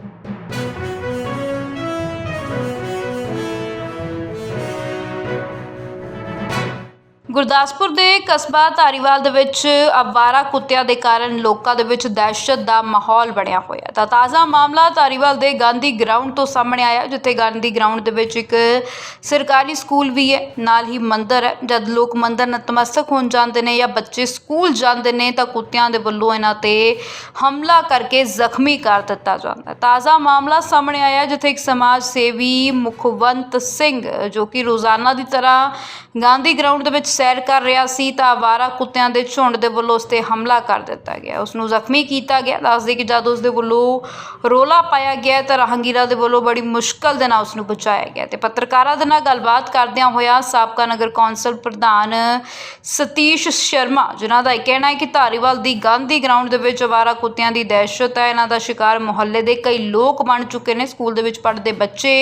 you Gurdaspur ਦੇ ਕਸਬਾ ਧਾਰੀਵਾਲ ਦੇ ਵਿੱਚ ਅਵਾਰਾ ਕੁੱਤਿਆਂ ਦੇ ਕਾਰਨ ਲੋਕਾਂ ਦੇ ਵਿੱਚ ਦਹਿਸ਼ਤ ਦਾ ਮਾਹੌਲ ਬਣਿਆ ਹੋਇਆ ਤਾਂ ਤਾਜ਼ਾ ਮਾਮਲਾ ਧਾਰੀਵਾਲ ਦੇ ਗਾਂਧੀ ਗਰਾਊਂਡ ਤੋਂ ਸਾਹਮਣੇ ਆਇਆ, ਜਿੱਥੇ ਗਾਂਧੀ ਗਰਾਊਂਡ ਦੇ ਵਿੱਚ ਇੱਕ ਸਰਕਾਰੀ ਸਕੂਲ ਵੀ ਹੈ, ਨਾਲ ਹੀ ਮੰਦਿਰ ਹੈ। ਜਦ ਲੋਕ ਮੰਦਿਰ ਨਤਮਸਤਕ ਹੋਣ ਜਾਂਦੇ ਨੇ ਜਾਂ ਬੱਚੇ ਸਕੂਲ ਜਾਂਦੇ ਨੇ, ਤਾਂ ਕੁੱਤਿਆਂ ਦੇ ਵੱਲੋਂ ਇਹਨਾਂ ਤੇ ਹਮਲਾ ਕਰਕੇ ਜ਼ਖਮੀ ਕਰ ਦਿੱਤਾ ਜਾਂਦਾ ਹੈ। ਤਾਜ਼ਾ ਮਾਮਲਾ ਸਾਹਮਣੇ ਆਇਆ, ਜਿੱਥੇ ਇੱਕ ਸਮਾਜ ਸੇਵੀ ਮੁਖਵੰਤ ਸਿੰਘ, ਜੋ ਕਿ ਰੋਜ਼ਾਨਾ ਦੀ ਤਰ੍ਹਾਂ ਗਾਂਧੀ ਗਰਾਊਂਡ ਦੇ ਵਿੱਚ ਸੈਰ ਕਰ ਰਿਹਾ ਸੀ ਤਾਂ ਆਵਾਰਾ ਕੁੱਤਿਆਂ ਦੇ ਝੁੰਡ ਦੇ ਵੱਲੋਂ ਉਸ ਤੇ ਹਮਲਾ ਕਰ ਦਿੱਤਾ ਗਿਆ। ਉਸ ਨੂੰ ਜ਼ਖਮੀ ਕੀਤਾ ਗਿਆ। ਦੱਸਦੇ ਕਿ ਜਦ ਉਸ ਦੇ ਵੱਲੋਂ ਰੋਲਾ ਪਾਇਆ ਗਿਆ ਤਾਂ ਰਾਹਗੀਰਾਂ ਦੇ ਵੱਲੋਂ ਬੜੀ ਮੁਸ਼ਕਲ ਦੇ ਨਾਲ ਉਸ ਨੂੰ ਬਚਾਇਆ ਗਿਆ ਤੇ ਪੱਤਰਕਾਰਾਂ ਦੇ ਨਾਲ ਗੱਲਬਾਤ ਕਰਦਿਆਂ ਹੋਇਆ ਸਾਬਕਾ ਨਗਰ ਕੌਂਸਲ ਪ੍ਰਧਾਨ ਸਤੀਸ਼ ਸ਼ਰਮਾ, ਜਿਨ੍ਹਾਂ ਦਾ ਇਹ ਕਹਿਣਾ ਹੈ ਕਿ ਧਾਰੀਵਾਲ ਦੀ ਗਾਂਧੀ ਗਰਾਊਂਡ ਦੇ ਵਿੱਚ ਆਵਾਰਾ ਕੁੱਤਿਆਂ ਦੀ ਦਹਿਸ਼ਤ ਹੈ। ਇਹਨਾਂ ਦਾ ਸ਼ਿਕਾਰ ਮੁਹੱਲੇ ਦੇ ਕਈ ਲੋਕ ਬਣ ਚੁੱਕੇ ਨੇ। ਸਕੂਲ ਦੇ ਵਿੱਚ ਪੜ੍ਹਦੇ ਬੱਚੇ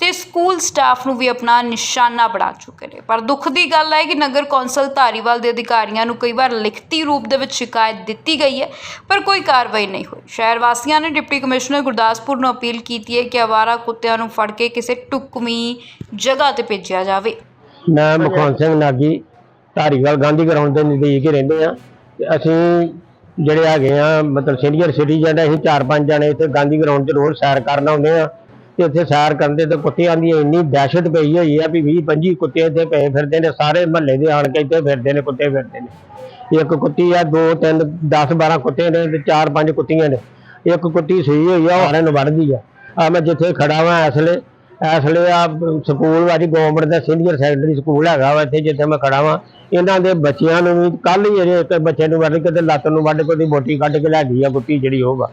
ਤੇ ਸਕੂਲ ਸਟਾਫ ਨੂੰ ਵੀ ਆਪਣਾ ਨਿਸ਼ਾਨਾ ਬਣਾ ਚੁੱਕੇ ਨੇ। ਪਰ ਦੁੱਖ ਦੀ ਗੱਲ ਹੈ ਕਿ ਨਗਰ ਕੌਂਸਲ ਧਾਰੀਵਾਲ ਦੇ ਅਧਿਕਾਰੀਆਂ ਨੂੰ ਕਈ ਵਾਰ ਲਿਖਤੀ ਰੂਪ ਦੇ ਵਿੱਚ ਸ਼ਿਕਾਇਤ ਦਿੱਤੀ ਗਈ ਹੈ, ਪਰ ਕੋਈ ਕਾਰਵਾਈ ਨਹੀਂ ਹੋਈ। ਸ਼ਹਿਰ ਵਾਸੀਆਂ ਨੇ ਡਿਪਟੀ ਕਮਿਸ਼ਨਰ ਗੁਰਦਾਸਪੁਰ ਨੂੰ ਅਪੀਲ ਕੀਤੀ ਹੈ ਕਿ ਆਵਾਰਾ ਕੁੱਤਿਆਂ ਨੂੰ ਫੜ ਕੇ ਕਿਸੇ ਢੁਕਵੀਂ ਜਗ੍ਹਾ ਤੇ ਭੇਜਿਆ ਜਾਵੇ। ਮੈਂ ਮੁਖਵੰਤ ਸਿੰਘ ਨਾਗੀ, ਧਾਰੀਵਾਲ ਗਾਂਧੀ ਗਰਾਊਂਡ ਦੇ ਨਜ਼ਦੀਕ ਹੀ ਰਹਿੰਦੇ ਆ ਅਸੀਂ ਜਿਹੜੇ ਹੈਗੇ ਆ ਮਤਲਬ ਸੀਨੀਅਰ ਸਿਟੀਜ਼ਨ ਅਸੀਂ ਚਾਰ ਪੰਜ ਜਣੇ ਇੱਥੇ ਗਾਂਧੀ ਗਰਾਊਂਡ 'ਚ ਰੋਜ਼ ਸੈਰ ਕਰਨ ਆਉਂਦੇ ਆ ਤੇ ਇੱਥੇ ਸੈਰ ਕਰਦੇ ਤੇ ਕੁੱਤਿਆਂ ਦੀ ਇੰਨੀ ਦਹਿਸ਼ਤ ਪਈ ਹੋਈ ਆ ਵੀ 20 25 ਕੁੱਤੇ ਇੱਥੇ ਪਏ ਫਿਰਦੇ ਨੇ, ਸਾਰੇ ਮਹੱਲੇ ਦੇ ਆਣ ਕੇ ਇੱਥੇ ਫਿਰਦੇ ਨੇ, ਕੁੱਤੇ ਫਿਰਦੇ ਨੇ। ਇੱਕ ਕੁੱਤੀ ਆ, ਦੋ, ਤਿੰਨ 10 12 ਕੁੱਤੇ ਨੇ ਤੇ ਚਾਰ, ਪੰਜ ਕੁੱਤੀਆਂ ਨੇ। ਇੱਕ ਕੁੱਤੀ ਸੂਈ ਹੋਈ ਆ, ਉਹ ਸਾਰਿਆਂ ਨੂੰ ਵੱਢਦੀ ਆ। ਆ ਮੈਂ ਜਿੱਥੇ ਖੜਾ ਵਾਂ ਇਸ ਵੇਲੇ ਇਸ ਵੇਲੇ ਆ ਸਕੂਲ ਵਾਲੀ ਗਵਰਨਮੈਂਟ ਦਾ ਸੀਨੀਅਰ ਸੈਕੰਡਰੀ ਸਕੂਲ ਹੈਗਾ ਵਾ ਇੱਥੇ ਜਿੱਥੇ ਮੈਂ ਖੜਾ ਵਾਂ। ਇਹਨਾਂ ਦੇ ਬੱਚਿਆਂ ਨੂੰ ਵੀ ਕੱਲ ਹੀ ਅਜੇ ਇੱਕ ਬੱਚੇ ਨੂੰ ਵੱਢ ਕੇ ਤੇ ਲੱਤ ਨੂੰ ਵੱਢ ਕੇ ਉਹਦੀ ਮੋਟੀ ਕੱਢ ਕੇ ਲੈ ਗਈ ਆ ਕੁੱਤੀ ਜਿਹੜੀ ਉਹ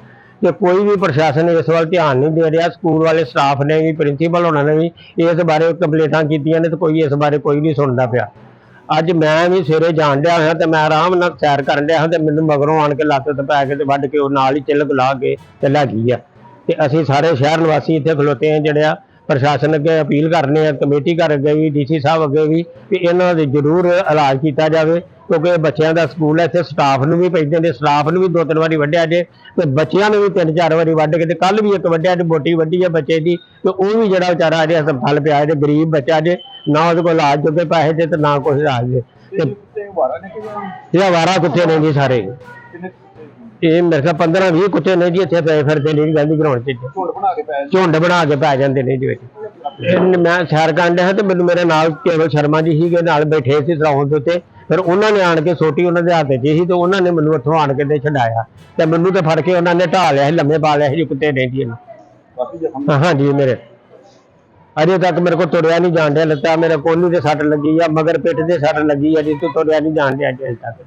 ਵਾ ਕੋਈ ਵੀ ਪ੍ਰਸ਼ਾਸਨ ਇਸ ਵੱਲ ਧਿਆਨ ਨਹੀਂ ਦੇ ਰਿਹਾ, ਸਕੂਲ ਵਾਲੇ ਸਟਾਫ ਨੇ ਵੀ ਪ੍ਰਿੰਸੀਪਲ ਹੋਣਾ ਨੇ ਵੀ ਇਸ ਬਾਰੇ ਕੰਪਲੇਂਟਾਂ ਕੀਤੀਆਂ ਨੇ ਤੇ ਕੋਈ ਇਸ ਬਾਰੇ ਕੋਈ ਨਹੀਂ ਸੁਣਦਾ ਪਿਆ। ਅੱਜ ਮੈਂ ਵੀ ਸਵੇਰੇ ਜਾਣ ਡਿਆ ਹਾਂ ਤੇ ਮੈਂ ਆਰਾਮ ਨਾਲ ਸੈਰ ਕਰਨ ਡਿਆ ਹਾਂ ਤੇ ਮੈਨੂੰ ਮਗਰੋਂ ਆਣ ਕੇ ਲੱਤ ਤੇ ਪੈ ਕੇ ਤੇ ਵੱਢ ਕੇ ਉਹ ਨਾਲ ਹੀ ਚਿਲਕ ਲਾ ਕੇ ਤੇ ਲੈ ਗਈ ਆ। ਤੇ ਅਸੀਂ ਸਾਰੇ ਸ਼ਹਿਰ ਨਿਵਾਸੀ ਇੱਥੇ ਖਲੋਤੇ ਆ ਜਿਹੜੇ ਆ ਪ੍ਰਸ਼ਾਸਨ ਅੱਗੇ ਅਪੀਲ ਕਰਨੇ ਆ, ਕਮੇਟੀ ਘਰ ਅੱਗੇ ਵੀ, ਡੀਸੀ ਸਾਹਿਬ ਅੱਗੇ ਵੀ ਕਿ ਇਹਨਾਂ ਦੇ ਜ਼ਰੂਰ ਇਲਾਜ ਕੀਤਾ ਜਾਵੇ। ਕਿਉਂਕਿ ਬੱਚਿਆਂ ਦਾ ਸਕੂਲ ਹੈ ਇੱਥੇ ਸਟਾਫ ਨੂੰ ਵੀ ਪੈਂਦੇ ਨੇ ਸਟਾਫ ਨੂੰ ਵੀ ਦੋ ਤਿੰਨ ਵਾਰੀ ਵੱਢਿਆ ਜੇ ਤੇ ਬੱਚਿਆਂ ਨੂੰ ਵੀ ਤਿੰਨ ਚਾਰ ਵਾਰੀ ਵੱਢ ਕੇ ਤੇ ਕੱਲ ਵੀ ਇੱਕ ਵੱਢਿਆ ਤੇ ਮੋਟੀ ਵੱਢੀ ਹੈ ਬੱਚੇ ਦੀ ਤੇ ਉਹ ਵੀ ਜਿਹੜਾ ਵਿਚਾਰਾ ਅਜੇ ਹਸਪਤਾਲ ਪਿਆ ਹੈ ਤੇ ਗਰੀਬ ਬੱਚਾ ਜੇ ਨਾ ਉਹਦੇ ਕੋਲ ਇਲਾਜ ਜੋਗੇ ਪੈਸੇ ਜੇ ਤੇ ਨਾ ਕੁਛ ਇਲਾਜ ਜੇ। ਤੇ ਵਾਰਾ ਇਹ ਆਵਾਰਾ ਕੁੱਤੇ ਨੇ ਜੀ ਸਾਰੇ? ਇਹ ਮੇਰੇ ਖਿਆਲ 15 20 ਕੁੱਤੇ ਨੇ ਜੀ ਇੱਥੇ ਪਏ ਫਿਰਦੇ ਨੇ ਜੀ ਗਾਂਧੀ ਗਰਾਊਂਡ 'ਚ। ਝੁੰਡ ਬਣਾ ਕੇ ਪੈ ਜਾਂਦੇ ਨੇ ਜੀ ਵਿੱਚ। ਮੈਂ ਸੈਰ ਕਰਨ ਡਿਆ ਤੇ ਮੈਨੂੰ ਮੇਰੇ ਨਾਲ ਕੇਵਲ ਸ਼ਰਮਾ ਜੀ ਸੀਗੇ ਨਾਲ ਬੈਠੇ ਸੀ ਸਰਾਉਂ ਦੇ ਉੱਤੇ। ਫਿਰ ਉਹਨਾਂ ਨੇ ਆਣ ਕੇ ਸੋਟੀ ਉਹਨਾਂ ਦੇ ਹੱਥ 'ਚ ਸੀ ਤੇ ਉਹਨਾਂ ਨੇ ਮੈਨੂੰ ਉੱਥੋਂ ਆਣ ਕੇ ਤੇ ਛਡਾਇਆ ਤੇ ਮੈਨੂੰ ਤੇ ਫੜ ਕੇ ਉਹਨਾਂ ਨੇ ਢਾ ਲਿਆ ਸੀ ਲੰਮੇ ਪਾ ਲਿਆ ਸੀ ਜੀ ਕੁੱਤੇ ਨੇ। ਜੀ ਇਹਨੂੰ। ਕਾਫੀ ਜ਼ਖਮ ਹਾਂ ਹਾਂਜੀ ਮੇਰੇ। ਅਜੇ ਤੱਕ ਮੇਰੇ ਕੋਲ ਤੁਰਿਆ ਨਹੀਂ ਜਾਣ ਡਿਆ ਲੱਤਾਂ ਮੇਰੇ ਕੋਲੀ ਤੇ ਸੱਟ ਲੱਗੀ ਆ ਮਗਰ ਪਿੱਠ ਤੇ ਸੱਟ ਲੱਗੀ ਆ ਜਿੱਥੇ ਤੁਰਿਆ ਨਹੀਂ ਜਾਣ ਡਿਆ ਅਜੇ ਤੱਕ।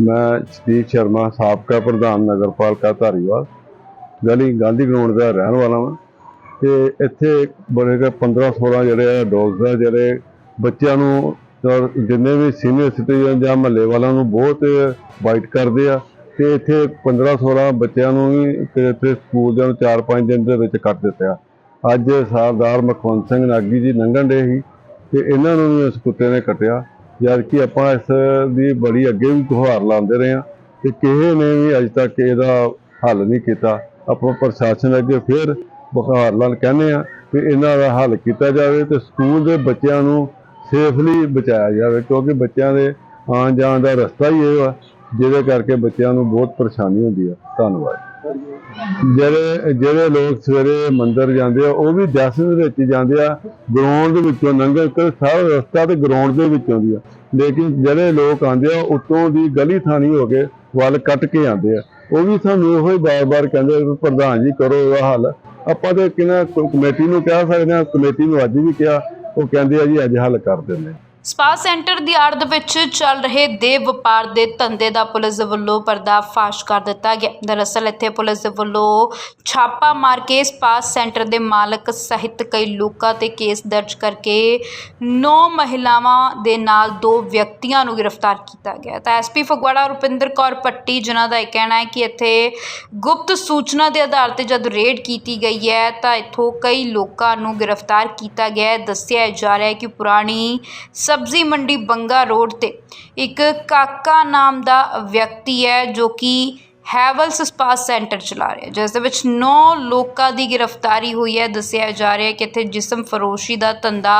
ਮੈਂ ਸਤੀਸ਼ ਸ਼ਰਮਾ ਸਾਬਕਾ ਪ੍ਰਧਾਨ ਨਗਰਪਾਲਿਕਾ ਧਾਰੀਵਾਲ ਗਲੀ ਗਾਂਧੀ ਗਰਾਊਂਡ ਦਾ ਰਹਿਣ ਵਾਲਾ ਹਾਂ ਤੇ ਇੱਥੇ ਬੜੇ ਕੇ 15 16 ਜਿਹੜੇ ਆ ਡੌਗਸ ਆ ਜਿਹੜੇ ਬੱਚਿਆਂ ਨੂੰ ਔਰ ਜਿੰਨੇ ਵੀ ਸੀਨੀਅਰ ਸਿਟੀਜ਼ਨ ਜਾਂ ਮਹੱਲੇ ਵਾਲਿਆਂ ਨੂੰ ਬਹੁਤ ਵਾਈਟ ਕਰਦੇ ਆ ਤੇ ਇੱਥੇ 15 16 ਬੱਚਿਆਂ ਨੂੰ ਵੀ ਇੱਥੇ ਸਕੂਲ ਦੇ ਨੂੰ 4-5 ਦਿਨ ਦੇ ਵਿੱਚ ਕੱਟ ਦਿੱਤਾ ਅੱਜ ਸਰਦਾਰ ਮਖਵੰਤ ਸਿੰਘ ਨਾਗੀ ਜੀ ਲੰਘਣ ਦੇ ਸੀ ਤੇ ਇਹਨਾਂ ਨੂੰ ਵੀ ਇਸ ਕੁੱਤੇ ਨੇ ਕੱਟਿਆ। ਜਦ ਕਿ ਆਪਾਂ ਇਸ ਦੀ ਬੜੀ ਅੱਗੇ ਵੀ ਗੁਹਾਰ ਲਾਉਂਦੇ ਰਹੇ ਹਾਂ ਤੇ ਕਿਸੇ ਨੇ ਵੀ ਅਜੇ ਤੱਕ ਇਹਦਾ ਹੱਲ ਨਹੀਂ ਕੀਤਾ। ਆਪਾਂ ਪ੍ਰਸ਼ਾਸਨ ਅੱਗੇ ਫਿਰ ਬੁਖਾਰ ਨਾਲ ਕਹਿੰਦੇ ਆ ਕਿ ਇਹਨਾਂ ਦਾ ਹੱਲ ਕੀਤਾ ਜਾਵੇ ਤੇ ਸਕੂਲ ਦੇ ਬੱਚਿਆਂ ਨੂੰ ਸੇਫਲੀ ਬਚਾਇਆ ਜਾਵੇ, ਕਿਉਂਕਿ ਬੱਚਿਆਂ ਦੇ ਆਉਣ ਜਾਣ ਦਾ ਰਸਤਾ ਹੀ ਇਹ ਵਾ, ਜਿਹਦੇ ਕਰਕੇ ਬੱਚਿਆਂ ਨੂੰ ਬਹੁਤ ਪਰੇਸ਼ਾਨੀ ਹੁੰਦੀ ਆ। ਧੰਨਵਾਦ। ਜਿਹੜੇ ਜਿਹੜੇ ਲੋਕ ਸਵੇਰੇ ਮੰਦਰ ਜਾਂਦੇ ਆ, ਉਹ ਵੀ ਦਸ ਦੇ ਵਿੱਚ ਜਾਂਦੇ ਆ ਗਰਾਊਂਡ ਦੇ ਵਿੱਚੋਂ ਲੰਘਣ ਤੇ ਸਾਰਾ ਰਸਤਾ ਤੇ ਗਰਾਊਂਡ ਦੇ ਵਿੱਚੋਂ ਦੀ ਆ। ਲੇਕਿਨ ਜਿਹੜੇ ਲੋਕ ਆਉਂਦੇ ਆ, ਉਤੋਂ ਦੀ ਗਲੀ ਥਾਣੀ ਹੋ ਕੇ ਵੱਲ ਕੱਟ ਕੇ ਆਉਂਦੇ ਆ। ਉਹ ਵੀ ਸਾਨੂੰ ਇਹੋ ਹੀ ਬਾਰ-ਬਾਰ ਕਹਿੰਦੇ ਵੀ ਪ੍ਰਧਾਨ ਜੀ ਕਰੋ ਇਹਦਾ ਹੱਲ। ਆਪਾਂ ਤੇ ਕਿਹਨਾਂ ਕਮੇਟੀ ਨੂੰ ਕਹਿ ਸਕਦੇ ਆ, ਕਮੇਟੀ ਨੂੰ ਅੱਜ ਵੀ ਕਿਹਾ ਉਹ ਕਹਿੰਦੇ ਆ ਜੀ ਅੱਜ ਹੱਲ ਕਰ ਦਿੰਦੇ ਸਪਾ ਸੈਂਟਰ ਦੀ ਆੜ ਦੇ ਵਿੱਚ ਚੱਲ ਰਹੇ ਦੇ ਵਪਾਰ ਦੇ ਧੰਦੇ ਦਾ ਪੁਲਿਸ ਦੇ ਵੱਲੋਂ ਪਰਦਾਫਾਸ਼ ਕਰ ਦਿੱਤਾ ਗਿਆ। ਦਰਅਸਲ ਇੱਥੇ ਪੁਲਿਸ ਦੇ ਵੱਲੋਂ ਛਾਪਾ ਮਾਰ ਕੇ ਸਪਾ ਸੈਂਟਰ ਦੇ ਮਾਲਕ ਸਹਿਤ ਕਈ ਲੋਕਾਂ ਤੇ ਕੇਸ ਦਰਜ ਕਰਕੇ 9 ਮਹਿਲਾਵਾਂ ਦੇ ਨਾਲ ਦੋ ਵਿਅਕਤੀਆਂ ਨੂੰ ਗ੍ਰਿਫਤਾਰ ਕੀਤਾ ਗਿਆ। ਤਾਂ ਐਸਪੀ ਫਗਵਾੜਾ, ਰੁਪਿੰਦਰ ਕੌਰ ਪੱਟੀ ਜਿਨ੍ਹਾਂ ਦਾ ਇਹ ਕਹਿਣਾ ਹੈ ਕਿ ਇੱਥੇ ਗੁਪਤ ਸੂਚਨਾ ਦੇ ਆਧਾਰ ਤੇ ਜਦ ਰੇਡ ਕੀਤੀ ਗਈ ਹੈ, ਤਾਂ ਇੱਥੋਂ ਕਈ ਲੋਕਾਂ ਨੂੰ ਗ੍ਰਿਫਤਾਰ ਕੀਤਾ ਗਿਆ ਦੱਸਿਆ ਜਾ ਰਿਹਾ ਹੈ ਕਿ ਪੁਰਾਣੀ ਸਬਜ਼ੀ ਮੰਡੀ ਬੰਗਾ ਰੋਡ ਤੇ ਇੱਕ ਕਾਕਾ ਨਾਮ ਦਾ ਵਿਅਕਤੀ ਹੈ ਜੋ ਕਿ ਹੈਵਲਸ ਸਪਾ ਸੈਂਟਰ ਚਲਾ ਰਿਹਾ ਜਿਸ ਦੇ ਵਿੱਚ 9 ਲੋਕਾਂ ਦੀ ਗ੍ਰਿਫਤਾਰੀ ਹੋਈ ਹੈ। ਦੱਸਿਆ ਜਾ ਰਿਹਾ ਹੈ ਕਿ ਇੱਥੇ ਜਿਸਮ ਫਰੋਸ਼ੀ ਦਾ ਧੰਦਾ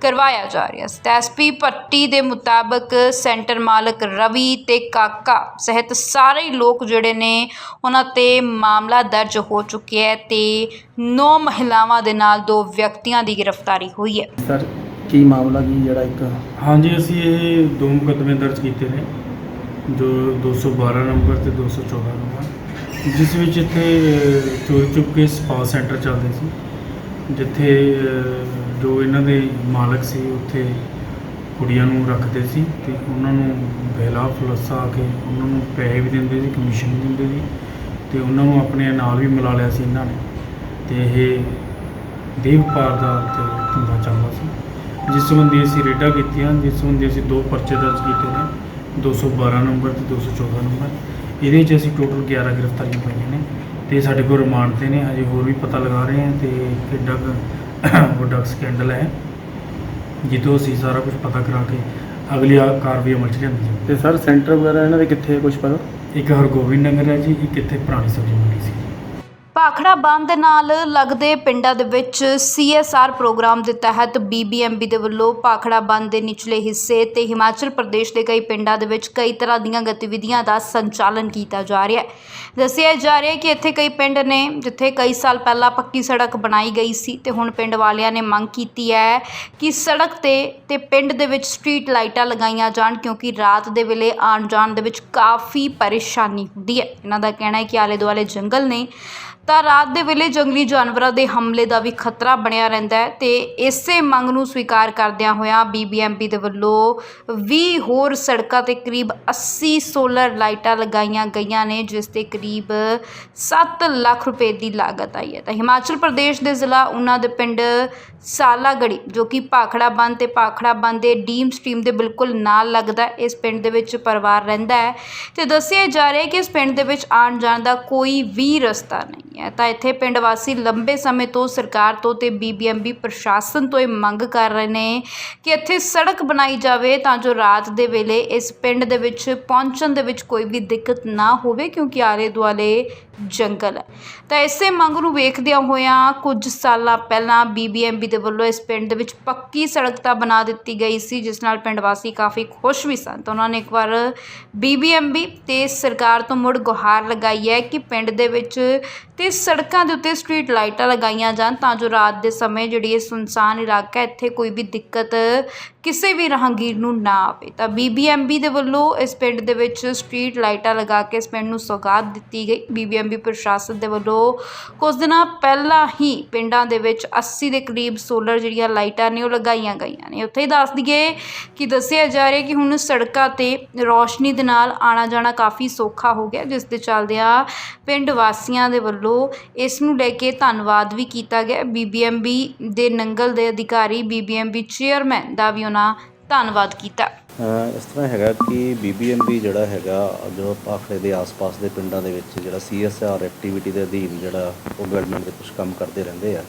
ਕਰਵਾਇਆ ਜਾ ਰਿਹਾ ਹੈ। ਐਸਪੀ ਪੱਟੀ ਦੇ ਮੁਤਾਬਕ ਸੈਂਟਰ ਮਾਲਕ ਰਵੀ ਤੇ ਕਾਕਾ ਸਹਿਤ ਸਾਰੇ ਲੋਕ ਜਿਹੜੇ ਨੇ, ਉਹਨਾਂ ਤੇ ਮਾਮਲਾ ਦਰਜ ਹੋ ਚੁੱਕਿਆ ਹੈ ਤੇ 9 ਮਹਿਲਾਵਾਂ ਦੇ ਨਾਲ ਦੋ ਵਿਅਕਤੀਆਂ ਦੀ ਗ੍ਰਿਫਤਾਰੀ ਹੋਈ ਹੈ। ਸਰ ਕੀ ਮਾਮਲਾ ਕੀ ਜਿਹੜਾ ਇੱਕ ਹਾਂਜੀ ਅਸੀਂ ਇਹ ਦੋ ਮੁਕੱਦਮੇ ਦਰਜ ਕੀਤੇ ਨੇ ਜੋ 212 ਨੰਬਰ ਤੇ 214 ਨੰਬਰ ਜਿਸ ਵਿੱਚ ਇੱਥੇ ਅ, ਚੁੱਪ ਕੇ ਸਪਾ ਸੈਂਟਰ ਚੱਲਦੇ ਸੀ ਜਿੱਥੇ ਜੋ ਇਹਨਾਂ ਦੇ ਮਾਲਕ ਸੀ ਉੱਥੇ ਕੁੜੀਆਂ ਨੂੰ ਰੱਖਦੇ ਸੀ ਤੇ ਉਹਨਾਂ ਨੂੰ ਬਹਿਲਾ ਫਲੱਸਾ ਕੇ ਉਹਨਾਂ ਨੂੰ ਪੈਸੇ ਵੀ ਦਿੰਦੇ ਸੀ ਕਮਿਸ਼ਨ ਵੀ ਦਿੰਦੇ ਸੀ ਤੇ ਉਹਨਾਂ ਨੂੰ ਆਪਣੇ ਨਾਲ ਵੀ ਮਿਲਾ ਲਿਆ ਸੀ ਇਹਨਾਂ ਨੇ ਤੇ ਇਹ ਦੇਵ ਵਪਾਰ ਦਾ ਤੇ ਧੰਦਾ ਚੱਲਦਾ ਸੀ। ਜਿਸ ਸੰਬੰਧੀ ਅਸੀਂ ਰੇਡਾਂ ਕੀਤੀਆਂ ਜਿਸ ਸੰਬੰਧੀ ਅਸੀਂ ਦੋ ਪਰਚੇ ਦਰਜ ਕੀਤੇ ਨੇ 212 ਨੰਬਰ ਤੇ 214 ਨੰਬਰ। ਇਹਦੇ ਵਿੱਚ ਅਸੀਂ ਟੋਟਲ 11 ਗ੍ਰਿਫਤਾਰੀਆਂ ਪਾਈਆਂ ਨੇ ਤੇ ਸਾਡੇ ਕੋਲ ਰਿਮਾਂਡ ਤੇ ਨੇ ਹਜੇ ਹੋਰ ਵੀ ਪਤਾ ਲਗਾ ਰਹੇ ਹਾਂ ਤੇ ਕਿੱਡਾ ਕੁ ਵੱਡਾ ਸਕੈਂਡਲ ਹੈ। ਜਿੱਦੋਂ ਅਸੀਂ ਸਾਰਾ ਕੁਝ ਪਤਾ ਕਰਾ ਕੇ ਅਗਲੀ ਆ- ਕਾਰਵਾਈ ਅਮਲ 'ਚ ਲਿਆਂਦੀ ਜਾਵੇ ਤੇ ਸਰ ਸੈਂਟਰ ਵਗੈਰਾ ਇਹਨਾਂ ਦੇ ਕਿੱਥੇ ਕੁਝ ਪਤਾ? ਇੱਕ ਹਰਗੋਬਿੰਦ ਨਗਰ ਹੈ ਜੀ ਇੱਕ ਇੱਥੇ ਪੁਰਾਣੀ ਸਬਜ਼ੀ ਮੰਡੀ ਸੀ। ਭਾਖੜਾ ਬੰਦ ਨਾਲ ਲੱਗਦੇ ਪਿੰਡਾਂ ਦੇ ਵਿੱਚ ਸੀਐਸਆਰ ਪ੍ਰੋਗਰਾਮ ਦੇ ਤਹਿਤ ਬੀਬੀਐਮਬੀ ਦੇ ਵੱਲੋਂ ਭਾਖੜਾ ਬੰਦ ਦੇ ਨਿਚਲੇ ਹਿੱਸੇ ਤੇ ਹਿਮਾਚਲ ਪ੍ਰਦੇਸ਼ ਦੇ ਕਈ ਪਿੰਡਾਂ ਦੇ ਵਿੱਚ ਕਈ ਤਰ੍ਹਾਂ ਦੀਆਂ ਗਤੀਵਿਧੀਆਂ ਦਾ ਸੰਚਾਲਨ ਕੀਤਾ ਜਾ ਰਿਹਾ ਹੈ। ਦੱਸਿਆ ਜਾ ਰਿਹਾ ਹੈ ਕਿ ਇੱਥੇ ਕਈ ਪਿੰਡ ਨੇ, ਜਿੱਥੇ ਕਈ ਸਾਲ ਪਹਿਲਾਂ ਪੱਕੀ ਸੜਕ ਬਣਾਈ ਗਈ ਸੀ ਤੇ ਹੁਣ ਪਿੰਡ ਵਾਲਿਆਂ ਨੇ ਮੰਗ ਕੀਤੀ ਹੈ ਕਿ ਸੜਕ ਤੇ ਤੇ ਪਿੰਡ ਦੇ ਵਿੱਚ ਸਟਰੀਟ ਲਾਈਟਾਂ ਲਗਾਈਆਂ ਜਾਣ ਕਿਉਂਕਿ ਰਾਤ ਦੇ ਵੇਲੇ ਆਉਣ ਜਾਣ ਦੇ ਵਿੱਚ ਕਾਫੀ ਪਰੇਸ਼ਾਨੀ ਹੁੰਦੀ ਹੈ। ਇਹਨਾਂ ਦਾ ਕਹਿਣਾ ਹੈ ਕਿ ਆਲੇ ਦੁਆਲੇ ਜੰਗਲ ਨੇ ਤਾਂ ਰਾਤ ਦੇ ਵੇਲੇ ਜੰਗਲੀ ਜਾਨਵਰਾਂ ਦੇ ਹਮਲੇ ਦਾ ਵੀ ਖਤਰਾ ਬਣਿਆ ਰਹਿੰਦਾ ਹੈ ਤੇ ਇਸੇ ਮੰਗ ਨੂੰ ਸਵੀਕਾਰ ਕਰਦਿਆਂ ਹੋਇਆਂ ਬੀਬੀਐਮਪੀ ਦੇ ਵੱਲੋਂ 20 ਹੋਰ ਸੜਕਾਂ ਤੇ ਕਰੀਬ 80 ਸੋਲਰ ਲਾਈਟਾਂ ਲਗਾਈਆਂ ਗਈਆਂ ਨੇ, ਜਿਸ ਤੇ ਕਰੀਬ 7 ਲੱਖ ਰੁਪਏ ਦੀ ਲਾਗਤ ਆਈ ਹੈ। ਤਾਂ ਹਿਮਾਚਲ ਪ੍ਰਦੇਸ਼ ਦੇ ਜ਼ਿਲ੍ਹਾ, ਉਹਨਾਂ ਦੇ ਪਿੰਡ ਸਾਲਾਗੜੀ, ਜੋ ਕਿ ਭਾਖੜਾ ਬੰਦ ਤੇ ਭਾਖੜਾ ਬੰਦ ਦੇ ਡੀਮ ਸਟ੍ਰੀਮ ਦੇ ਬਿਲਕੁਲ ਨਾਲ ਲੱਗਦਾ ਇਸ ਪਿੰਡ ਦੇ ਵਿੱਚ ਪਰਿਵਾਰ ਰਹਿੰਦਾ ਹੈ ਤੇ ਦੱਸਿਆ ਜਾ ਰਿਹਾ ਕਿ ਇਸ ਪਿੰਡ ਦੇ ਵਿੱਚ ਆਉਣ ਜਾਣ ਦਾ ਕੋਈ ਵੀ ਰਸਤਾ ਨਹੀਂ ਹੈ। ਤਾਂ ਇੱਥੇ ਪਿੰਡ ਵਾਸੀ ਲੰਬੇ ਸਮੇਂ ਤੋਂ ਸਰਕਾਰ ਤੋਂ ਤੇ ਬੀਬੀਐਮਬੀ ਪ੍ਰਸ਼ਾਸਨ ਤੋਂ ਇਹ ਮੰਗ ਕਰ ਰਹੇ ਨੇ ਕਿ ਇੱਥੇ ਸੜਕ ਬਣਾਈ ਜਾਵੇ ਤਾਂ ਜੋ ਰਾਤ ਦੇ ਵੇਲੇ ਇਸ ਪਿੰਡ ਦੇ ਵਿੱਚ ਪਹੁੰਚਣ ਦੇ ਵਿੱਚ ਕੋਈ ਵੀ ਦਿੱਕਤ ਨਾ ਹੋਵੇ, ਕਿਉਂਕਿ ਆਲੇ ਦੁਆਲੇ ਜੰਗਲ ਹੈ। ਤਾਂ ਇਸੇ ਮੰਗ ਨੂੰ ਵੇਖਦਿਆਂ ਹੋਇਆਂ ਕੁਝ ਸਾਲਾਂ ਪਹਿਲਾਂ ਬੀਬੀਐਮਬੀ ਦੇ ਵੱਲੋਂ ਇਸ ਪਿੰਡ ਦੇ ਵਿੱਚ ਪੱਕੀ ਸੜਕ ਤਾਂ ਬਣਾ ਦਿੱਤੀ ਗਈ ਸੀ, ਜਿਸ ਨਾਲ ਪਿੰਡ ਵਾਸੀ ਕਾਫੀ ਖੁਸ਼ ਵੀ ਸਨ। ਤਾਂ ਉਹਨਾਂ ਨੇ ਇੱਕ ਵਾਰ ਬੀਬੀਐਮਬੀ ਤੇ ਸਰਕਾਰ ਤੋਂ ਮੁੜ ਗੁਹਾਰ ਲਗਾਈ ਹੈ ਕਿ ਪਿੰਡ ਦੇ ਵਿੱਚ ਤੇ ਸੜਕਾਂ ਦੇ ਉੱਤੇ ਸਟਰੀਟ ਲਾਈਟਾਂ ਲਗਾਈਆਂ ਜਾਣ ਤਾਂ ਜੋ ਰਾਤ ਦੇ ਸਮੇਂ ਜਿਹੜੀ ਇਹ ਸੁਨਸਾਨ ਇਲਾਕਾ ਇੱਥੇ ਕੋਈ ਵੀ ਦਿੱਕਤ ਕਿਸੇ ਵੀ ਰਾਹਗੀਰ ਨੂੰ ਨਾ ਆਵੇ। ਤਾਂ ਬੀਬੀਐਮਬੀ ਦੇ ਵੱਲੋਂ ਇਸ ਪਿੰਡ ਦੇ ਵਿੱਚ ਸਟਰੀਟ ਲਾਈਟਾਂ ਲਗਾ ਕੇ ਇਸ ਪਿੰਡ ਨੂੰ ਸੌਗਾਤ ਦਿੱਤੀ ਗਈ। ਬੀਬੀਐਮਬੀ ਪ੍ਰਸ਼ਾਸਨ ਦੇ ਵੱਲੋਂ ਕੁਝ ਦਿਨਾਂ ਪਹਿਲਾਂ ਹੀ ਪਿੰਡਾਂ ਦੇ ਵਿੱਚ 80 ਦੇ ਕਰੀਬ ਸੋਲਰ ਜਿਹੜੀਆਂ ਲਾਈਟਾਂ ਨੇ ਉਹ ਲਗਾਈਆਂ ਗਈਆਂ ਨੇ। ਉੱਥੇ ਹੀ ਦੱਸ ਦਈਏ ਕਿ ਦੱਸਿਆ ਜਾ ਰਿਹਾ ਕਿ ਹੁਣ ਸੜਕਾਂ ਤੇ ਰੌਸ਼ਨੀ ਦੇ ਨਾਲ ਆਣਾ ਜਾਣਾ ਕਾਫੀ ਸੌਖਾ ਹੋ ਗਿਆ, ਜਿਸ ਦੇ ਚੱਲਦਿਆਂ ਪਿੰਡ ਵਾਸੀਆਂ ਦੇ ਵੱਲੋਂ ਇਸ ਨੂੰ ਲੈ ਕੇ ਧੰਨਵਾਦ ਵੀ ਕੀਤਾ ਗਿਆ। ਬੀਬੀਐਮਬੀ ਦੇ ਨੰਗਲ ਦੇ ਅਧਿਕਾਰੀ ਬੀਬੀਐਮਬੀ ਚੇਅਰਮੈਨ ਦਾ ਵੀ ਉਹਨਾਂ ਧੰਨਵਾਦ ਕੀਤਾ। ਇਸ ਤਰ੍ਹਾਂ ਹੈਗਾ ਕਿ ਬੀਬੀਐਮਬੀ ਜਿਹੜਾ ਹੈਗਾ ਜੋ ਭਾਖੜੇ ਦੇ ਆਸ-ਪਾਸ ਦੇ ਪਿੰਡਾਂ ਦੇ ਵਿੱਚ ਜਿਹੜਾ ਸੀਐਸਆਰ ਐਕਟੀਵਿਟੀ ਦੇ ਅਧੀਨ ਜਿਹੜਾ ਉਹ ਗਵਰਨਮੈਂਟ ਦੇ ਕੁਝ ਕੰਮ ਕਰਦੇ ਰਹਿੰਦੇ ਆ।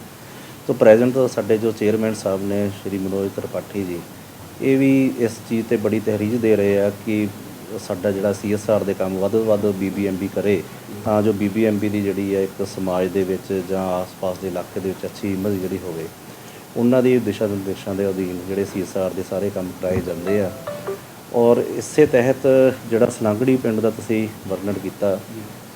ਸੋ ਪ੍ਰੈਜ਼ੈਂਟ ਸਾਡੇ ਜੋ ਚੇਅਰਮੈਨ ਸਾਹਿਬ ਨੇ, ਸ਼੍ਰੀ ਮਨੋਜ ਤ੍ਰਿਪਾਠੀ ਜੀ, ਇਹ ਵੀ ਇਸ ਚੀਜ਼ ਤੇ ਬੜੀ ਤਹਿਰੀਜ ਦੇ ਰਹੇ ਆ ਕਿ ਸਾਡਾ ਜਿਹੜਾ ਸੀਐਸਆਰ ਦੇ ਕੰਮ ਵੱਧ ਤੋਂ ਵੱਧ ਬੀਬੀਐਮਬੀ ਕਰੇ। ਤਾਂ ਜੋ ਬੀਬੀਐਮਬੀ ਦੀ ਜਿਹੜੀ ਹੈ ਇੱਕ ਸਮਾਜ ਦੇ ਵਿੱਚ ਜਾਂ ਆਸ-ਪਾਸ ਦੇ ਇਲਾਕੇ ਦੇ ਵਿੱਚ ਅੱਛੀ ਇਮੇਜ ਜਿਹੜੀ ਹੋਵੇ। ਉਹਨਾਂ ਦੀ ਦਿਸ਼ਾ ਨਿਰਦੇਸ਼ਾਂ ਦੇ ਅਧੀਨ ਜਿਹੜੇ ਸੀਐਸਆਰ ਦੇ ਸਾਰੇ ਕੰਮ ਕਰਾਏ ਜਾਂਦੇ ਆ। ਔਰ ਇਸੇ ਤਹਿਤ ਜਿਹੜਾ ਸਨਾਗੜੀ ਪਿੰਡ ਦਾ ਤੁਸੀਂ ਵਰਣਨ ਕੀਤਾ,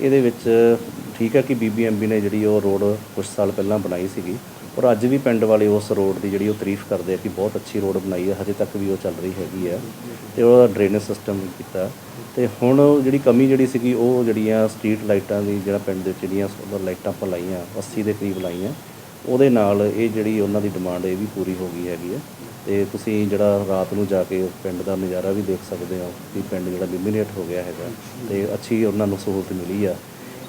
ਇਹਦੇ ਵਿੱਚ ਠੀਕ ਹੈ ਕਿ ਬੀਬੀਐਮਬੀ ਨੇ ਜਿਹੜੀ ਉਹ ਰੋਡ ਕੁਝ ਸਾਲ ਪਹਿਲਾਂ ਬਣਾਈ ਸੀਗੀ ਔਰ ਅੱਜ ਵੀ ਪਿੰਡ ਵਾਲੇ ਉਸ ਰੋਡ ਦੀ ਜਿਹੜੀ ਉਹ ਤਾਰੀਫ ਕਰਦੇ ਆ ਕਿ ਬਹੁਤ ਅੱਛੀ ਰੋਡ ਬਣਾਈ ਹੈ, ਹਜੇ ਤੱਕ ਵੀ ਉਹ ਚੱਲ ਰਹੀ ਹੈਗੀ ਆ ਤੇ ਉਹਦਾ ਡਰੇਨੇਜ ਸਿਸਟਮ ਕੀਤਾ। ਤੇ ਹੁਣ ਜਿਹੜੀ ਕਮੀ ਜਿਹੜੀ ਸੀਗੀ, ਉਹ ਜਿਹੜੀਆਂ ਸਟਰੀਟ ਲਾਈਟਾਂ ਦੀ ਜਿਹੜਾ ਪਿੰਡ ਦੇ ਵਿੱਚ ਜਿਹੜੀਆਂ ਲਾਈਟਾਂ ਆਪਾਂ ਲਾਈਆਂ 80 ਦੇ ਕਰੀਬ ਲਾਈਆਂ ਉਹਦੇ ਨਾਲ ਇਹ ਜਿਹੜੀ ਉਹਨਾਂ ਦੀ ਡਿਮਾਂਡ ਇਹ ਵੀ ਪੂਰੀ ਹੋ ਗਈ ਹੈਗੀ ਹੈ ਤੇ ਤੁਸੀਂ ਜਿਹੜਾ ਰਾਤ ਨੂੰ ਜਾ ਕੇ ਉਸ ਪਿੰਡ ਦਾ ਨਜ਼ਾਰਾ ਵੀ ਦੇਖ ਸਕਦੇ ਹੋ ਕਿ ਪਿੰਡ ਜਿਹੜਾ ਲਿਮੀਨੇਟ ਹੋ ਗਿਆ ਹੈਗਾ ਤੇ ਅੱਛੀ ਉਹਨਾਂ ਨੂੰ ਸਹੂਲਤ ਮਿਲੀ ਆ।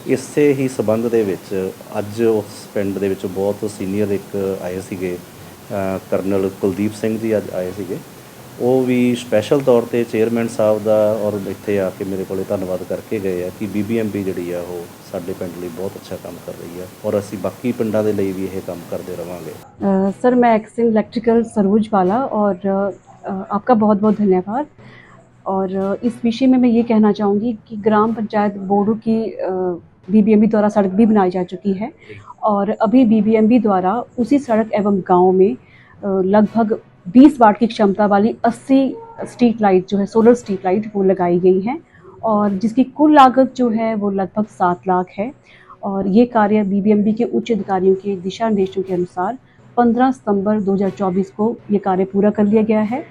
ਇਸੇ ਹੀ ਸਬੰਧ ਦੇ ਵਿੱਚ ਅੱਜ ਉਸ ਪਿੰਡ ਦੇ ਵਿੱਚ ਬਹੁਤ ਸੀਨੀਅਰ ਇੱਕ ਆਏ ਸੀਗੇ ਕਰਨਲ ਕੁਲਦੀਪ ਸਿੰਘ ਜੀ ਅੱਜ ਆਏ ਸੀਗੇ। ਉਹ ਵੀ ਸਪੈਸ਼ਲ ਤੌਰ ਤੇ ਚੇਅਰਮੈਨ ਸਾਹਿਬ ਦਾ ਔਰ ਇੱਥੇ ਆ ਕੇ ਮੇਰੇ ਕੋਲੇ ਧੰਨਵਾਦ ਕਰਕੇ ਗਏ ਆ ਕਿ ਬੀਬੀਐਮਬੀ ਜਿਹੜੀ ਆ ਉਹ ਸਾਡੇ ਪਿੰਡ ਲਈ ਬਹੁਤ ਅੱਛਾ ਕੰਮ ਕਰ ਰਹੀ ਆ ਔਰ ਅਸੀਂ ਬਾਕੀ ਪਿੰਡਾਂ ਦੇ ਲਈ ਵੀ ਇਹ ਕੰਮ ਕਰਦੇ ਰਵਾਂਗੇ अ, सर मैं एक्सिन इलेक्ट्रिकल सरोज वाला और अ, आपका बहुत बहुत धन्यवाद और अ, इस विषय में मैं ये कहना चाहूँगी कि ग्राम पंचायत बोर्डू की बीबीएमबी द्वारा सड़क भी बनाई जा चुकी है और अभी बीबीएमबी द्वारा उसी सड़क एवं गांव में अ, लगभग 20 वाट की क्षमता वाली 80 स्ट्रीट लाइट जो है, सोलर स्ट्रीट लाइट वो लगाई गई हैं और जिसकी कुल लागत जो है वो लगभग सात लाख है और ये कार्य बीबीएमबी के उच्च अधिकारियों के दिशा निर्देशों के अनुसार 15 सितंबर 2024 को ये कार्य पूरा कर लिया गया है।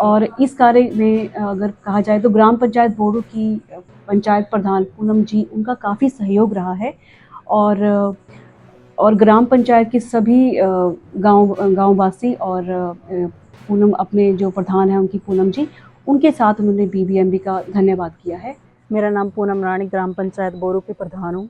और इस कार्य में अगर कहा जाए तो ग्राम पंचायत बोर्डो की पंचायत प्रधान पूनम जी, उनका काफ़ी सहयोग रहा है और और ग्राम पंचायत के सभी गाँव, गांववासी और पूनम अपने जो प्रधान हैं उनकी पूनम जी, उनके साथ उन्होंने बीबीएमबी का धन्यवाद किया है। मेरा नाम पूनम रानी, ग्राम पंचायत बोरू की प्रधान हूँ।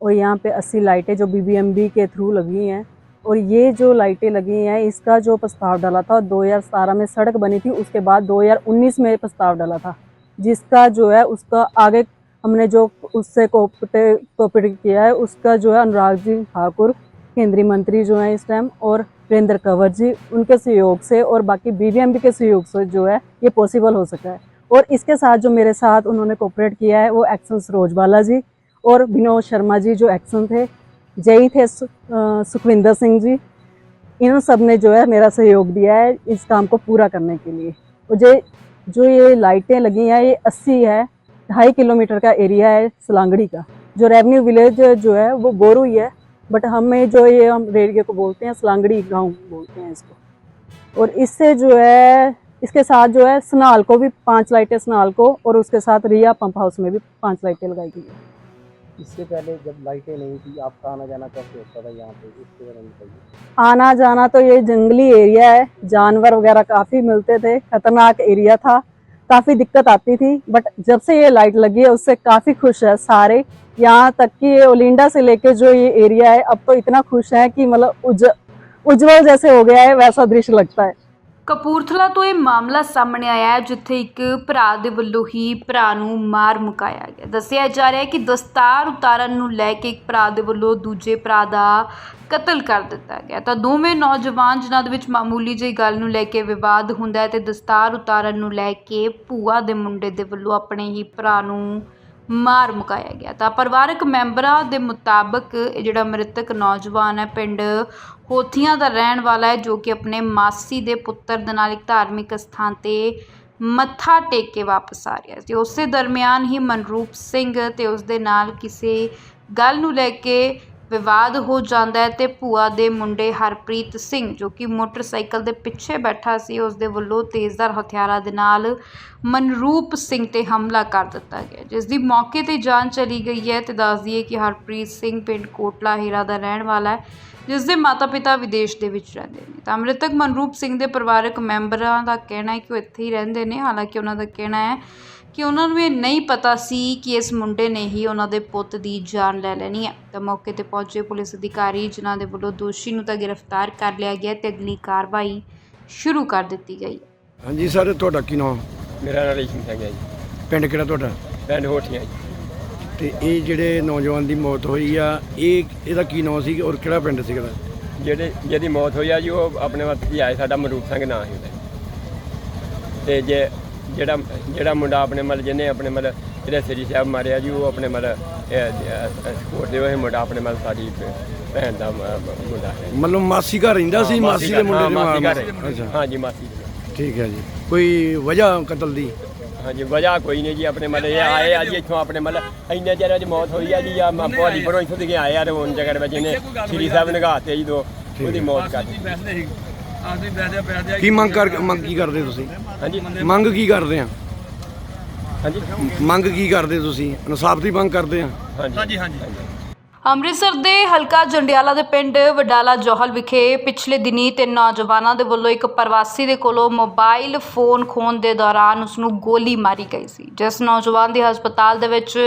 और यहाँ पे 80 लाइटें जो बीबीएमबी के थ्रू लगी हैं। और ये जो लाइटें लगी हैं, इसका जो प्रस्ताव डाला था 2017 में सड़क बनी थी, उसके बाद 2019 में प्रस्ताव डाला था। जिसका जो है, उसका आगे हमने जो उससे कोऑपरेट कोऑपरेट किया है, उसका जो है अनुराग जी ठाकुर, केंद्रीय मंत्री जो हैं इस टाइम और वीरेंद्र कंवर जी, उनके सहयोग से और बाकी बीबीएमबी के सहयोग से जो है ये पॉसिबल हो सका है। और इसके साथ जो मेरे साथ उन्होंने कोऑपरेट किया है, वो एक्शन सरोजबाला जी और विनोद शर्मा जी जो एक्शन थे जई थे सुखविंदर सिंह जी इन सबने जो है मेरा सहयोग दिया है इस काम को पूरा करने के लिए। और जो जो ये लाइटें लगी हैं, ये 80 है ढाई किलोमीटर का एरिया है सलांगड़ी का जो रेवेन्यू विलेज जो है वो बोरू ही है बट हमें जो ये हम रेडियो को बोलते हैं सलांगड़ी गाँव बोलते हैं इसको। और इससे जो है इसके साथ जो है सनाल को भी पाँच लाइटें सनाल को और उसके साथ रिया पंप हाउस में भी पाँच लाइटें लगाई गई है। इससे पहले जब लाइटें नहीं थी आपका आना जाना कैसे होता था यहाँ पे? इसके बारे में बताइए। आना जाना तो ये जंगली एरिया है जानवर वगैरह काफ़ी मिलते थे खतरनाक एरिया था काफ़ी दिक्कत आती थी बट जब से ये लाइट लगी है, उससे काफ़ी खुश है सारे। यहाँ तक कि ये ओलिंडा से लेके जो ये एरिया है, अब तो इतना खुश है कि मतलब उज, उज्जवल जैसे हो गया है, वैसा दृश्य लगता है। ਕਪੂਰਥਲਾ ਤੋਂ ਇਹ ਮਾਮਲਾ ਸਾਹਮਣੇ ਆਇਆ ਹੈ, ਜਿੱਥੇ ਇੱਕ ਭਰਾ ਦੇ ਵੱਲੋਂ ਹੀ ਭਰਾ ਨੂੰ ਮਾਰ ਮੁਕਾਇਆ ਗਿਆ। ਦੱਸਿਆ ਜਾ ਰਿਹਾ ਹੈ ਕਿ ਦਸਤਾਰ ਉਤਾਰਨ ਨੂੰ ਲੈ ਕੇ ਇੱਕ ਭਰਾ ਦੇ ਵੱਲੋਂ ਦੂਜੇ ਭਰਾ ਦਾ ਕਤਲ ਕਰ ਦਿੱਤਾ ਗਿਆ। ਤਾਂ ਦੋਵੇਂ ਨੌਜਵਾਨ, ਜਿਨ੍ਹਾਂ ਦੇ ਵਿੱਚ ਮਾਮੂਲੀ ਜਿਹੀ ਗੱਲ ਨੂੰ ਲੈ ਕੇ ਵਿਵਾਦ ਹੁੰਦਾ ਹੈ ਤੇ ਦਸਤਾਰ ਉਤਾਰਨ ਨੂੰ ਲੈ ਕੇ ਭੂਆ ਦੇ ਮੁੰਡੇ ਦੇ ਵੱਲੋਂ ਆਪਣੇ ਹੀ ਭਰਾ ਨੂੰ ਮਾਰ ਮੁਕਾਇਆ ਗਿਆ। ਤਾਂ ਪਰਿਵਾਰਕ ਮੈਂਬਰਾਂ ਦੇ ਮੁਤਾਬਕ ਇਹ ਜਿਹੜਾ ਮ੍ਰਿਤਕ ਨੌਜਵਾਨ ਹੈ, ਪਿੰਡ ਹੋਥੀਆਂ ਦਾ ਰਹਿਣ ਵਾਲਾ ਹੈ, ਜੋ ਕਿ ਆਪਣੇ ਮਾਸੀ ਦੇ ਪੁੱਤਰ ਦੇ ਨਾਲ ਇੱਕ ਧਾਰਮਿਕ ਸਥਾਨ ਤੇ ਮੱਥਾ ਟੇਕ ਕੇ ਵਾਪਸ ਆ ਰਿਹਾ ਸੀ ਉਸੇ ਦਰਮਿਆਨ ਹੀ ਮਨਰੂਪ ਸਿੰਘ ਤੇ ਉਸ ਦੇ ਨਾਲ ਕਿਸੇ ਗੱਲ ਨੂੰ ਲੈ ਕੇ ਵਿਵਾਦ ਹੋ ਜਾਂਦਾ ਹੈ ਤੇ ਭੂਆ ਦੇ ਮੁੰਡੇ ਹਰਪ੍ਰੀਤ ਸਿੰਘ, ਜੋ ਕਿ ਮੋਟਰਸਾਈਕਲ ਦੇ ਪਿੱਛੇ ਬੈਠਾ ਸੀ, ਉਸ ਦੇ ਵੱਲੋਂ ਤੇਜ਼ਧਾਰ ਹਥਿਆਰਾਂ ਦੇ ਨਾਲ ਮਨਰੂਪ ਸਿੰਘ ਤੇ ਹਮਲਾ ਕਰ ਦਿੱਤਾ ਗਿਆ ਜਿਸ ਦੀ ਮੌਕੇ ਤੇ ਜਾਨ ਚਲੀ ਗਈ ਹੈ ਤੇ ਦੱਸ ਦਈਏ ਕਿ ਹਰਪ੍ਰੀਤ ਸਿੰਘ ਪਿੰਡ ਕੋਟਲਾ ਹੀਰਾ ਦਾ ਰਹਿਣ ਵਾਲਾ ਹੈ, ਜਿਸ ਦੇ ਮਾਤਾ-ਪਿਤਾ ਵਿਦੇਸ਼ ਦੇ ਵਿੱਚ ਰਹਿੰਦੇ ਨੇ। ਤਾਂ ਮ੍ਰਿਤਕ ਮਨਰੂਪ ਸਿੰਘ ਦੇ ਪਰਿਵਾਰਕ ਮੈਂਬਰਾਂ ਦਾ ਕਹਿਣਾ ਹੈ ਕਿ ਉਹ ਇੱਥੇ ਹੀ ਰਹਿੰਦੇ ਨੇ, ਹਾਲਾਂਕਿ ਉਹਨਾਂ ਦਾ ਕਹਿਣਾ ਹੈ ਕਿ ਉਹਨਾਂ ਨੂੰ ਇਹ ਨਹੀਂ ਪਤਾ ਸੀ ਕਿ ਇਸ ਮੁੰਡੇ ਨੇ ਹੀ ਉਹਨਾਂ ਦੇ ਪੁੱਤ ਦੀ ਜਾਨ ਲੈ ਲੈਣੀ ਹੈ। ਤਾਂ ਮੌਕੇ ਤੇ ਪਹੁੰਚੇ ਪੁਲਿਸ ਅਧਿਕਾਰੀ ਜਿਨ੍ਹਾਂ ਦੇ ਵੱਲੋਂ ਦੋਸ਼ੀ ਨੂੰ ਤਾਂ ਗ੍ਰਿਫਤਾਰ ਕਰ ਲਿਆ ਗਿਆ ਤੇ ਅਗਲੀ ਕਾਰਵਾਈ ਸ਼ੁਰੂ ਕਰ ਦਿੱਤੀ ਗਈ ਹੈ। ਹਾਂਜੀ ਸਰ ਤੁਹਾਡਾ ਕੀ ਨਾਮ? ਮੇਰਾ ਨਾਮ ਰੇਸ਼ਮ ਸਿੰਘ ਹੈ ਜੀ। ਪਿੰਡ ਕਿਹੜਾ ਤੁਹਾਡਾ? ਪਿੰਡ ਹੋਠੀਆਂ ਜੀ। ਤੇ ਇਹ ਜਿਹੜੇ ਨੌਜਵਾਨ ਦੀ ਮੌਤ ਹੋਈ ਆ ਇਹ ਇਹਦਾ ਕੀ ਨਾਮ ਸੀ ਔਰ ਕਿਹੜਾ ਪਿੰਡ ਸੀਗਾ ਇਹਦਾ? ਜਿਹੜੇ ਜਿਹਦੀ ਮੌਤ ਹੋਈ ਆ ਜੀ ਉਹ ਆਪਣੇ ਵੱਤ ਹੀ ਆਏ ਸਾਡਾ ਮਰੂਪ ਸਿੰਘ ਨਾਂ ਸੀ ਉਹਦਾ। ਤੇ ਜੇ ਜਿਹੜਾ ਜਿਹੜਾ ਮੁੰਡਾ ਆਪਣੇ ਮਤਲਬ ਜਿਹਨੇ ਆਪਣੇ ਮਤਲਬ ਜਿਹੜਾ ਸ੍ਰੀ ਸਾਹਿਬ ਮਾਰਿਆ ਜੀ ਉਹ ਆਪਣੇ ਮਤਲਬ ਸਪੋਰਟ ਦੇ ਹੋਏ ਮੁੰਡਾ ਆਪਣੇ ਮਤਲਬ ਸਾਡੀ ਭੈਣ ਦਾ ਮੁੰਡਾ ਹੈ। ਮਤਲਬ ਮਾਸੀ ਘਰ ਰਹਿੰਦਾ ਸੀ ਮਾਸੀ ਦੇ ਮੁੰਡੇ ਦੇ ਮਾਸੀ ਮਾਰ- ਘਰ ਅੱਛਾ। ਹਾਂ ਜੀ ਮਾਸੀ ਦੇ। ਠੀਕ ਹੈ ਜੀ। ਕੋਈ ਵਜ੍ਹਾ ਕਤਲ ਦੀ? ਹਾਂਜੀ ਵਜ੍ਹਾ ਕੋਈ ਨਹੀਂ ਜੀ ਆਪਣੇ ਮਤਲਬ ਇਹ ਆਏ ਆ ਜੀ ਇੱਥੋਂ ਆਪਣੇ ਮਤਲਬ ਇੰਨੇ ਚਿਰ ਦੀ ਮੌਤ ਹੋਈ ਆ ਜੀ ਆ ਭੋਲੀ ਪਰੋਂ ਇੱਥੋਂ ਦੀ ਆਏ ਆ ਤੇ ਹੁਣ ਜਗੜ ਵਿੱਚ ਇਹਨੇ ਸ੍ਰੀ ਸਾਹਿਬ ਨਗਾਤੇ ਜੀ ਦੋ ਉਹਦੀ ਮੌਤ ਕਰ ਦਿੱਤੀ। ਕੀ ਮੰਗ ਕਰ ਮੰਗ ਕੀ ਕਰਦੇ ਤੁਸੀਂ? ਹਾਂਜੀ। ਮੰਗ ਕੀ ਕਰਦੇ ਆ? ਹਾਂਜੀ। ਮੰਗ ਕੀ ਕਰਦੇ ਤੁਸੀਂ? ਇਨਸਾਫ ਦੀ ਮੰਗ ਕਰਦੇ ਆ? ਹਾਂਜੀ। ਹਾਂਜੀ ਅੰਮ੍ਰਿਤਸਰ ਦੇ ਹਲਕਾ ਜੰਡਿਆਲਾ ਦੇ ਪਿੰਡ ਵਡਾਲਾ ਜੋਹਲ ਵਿਖੇ ਪਿਛਲੇ ਦਿਨੀ ਤਿੰਨ ਨੌਜਵਾਨਾਂ ਦੇ ਵੱਲੋਂ ਇੱਕ ਪ੍ਰਵਾਸੀ ਦੇ ਕੋਲੋਂ ਮੋਬਾਈਲ ਫੋਨ ਖੋਣ ਦੇ ਦੌਰਾਨ ਉਸ ਨੂੰ ਗੋਲੀ ਮਾਰੀ ਗਈ ਸੀ। ਜਿਸ ਨੌਜਵਾਨ ਦੀ ਹਸਪਤਾਲ ਦੇ ਵਿੱਚ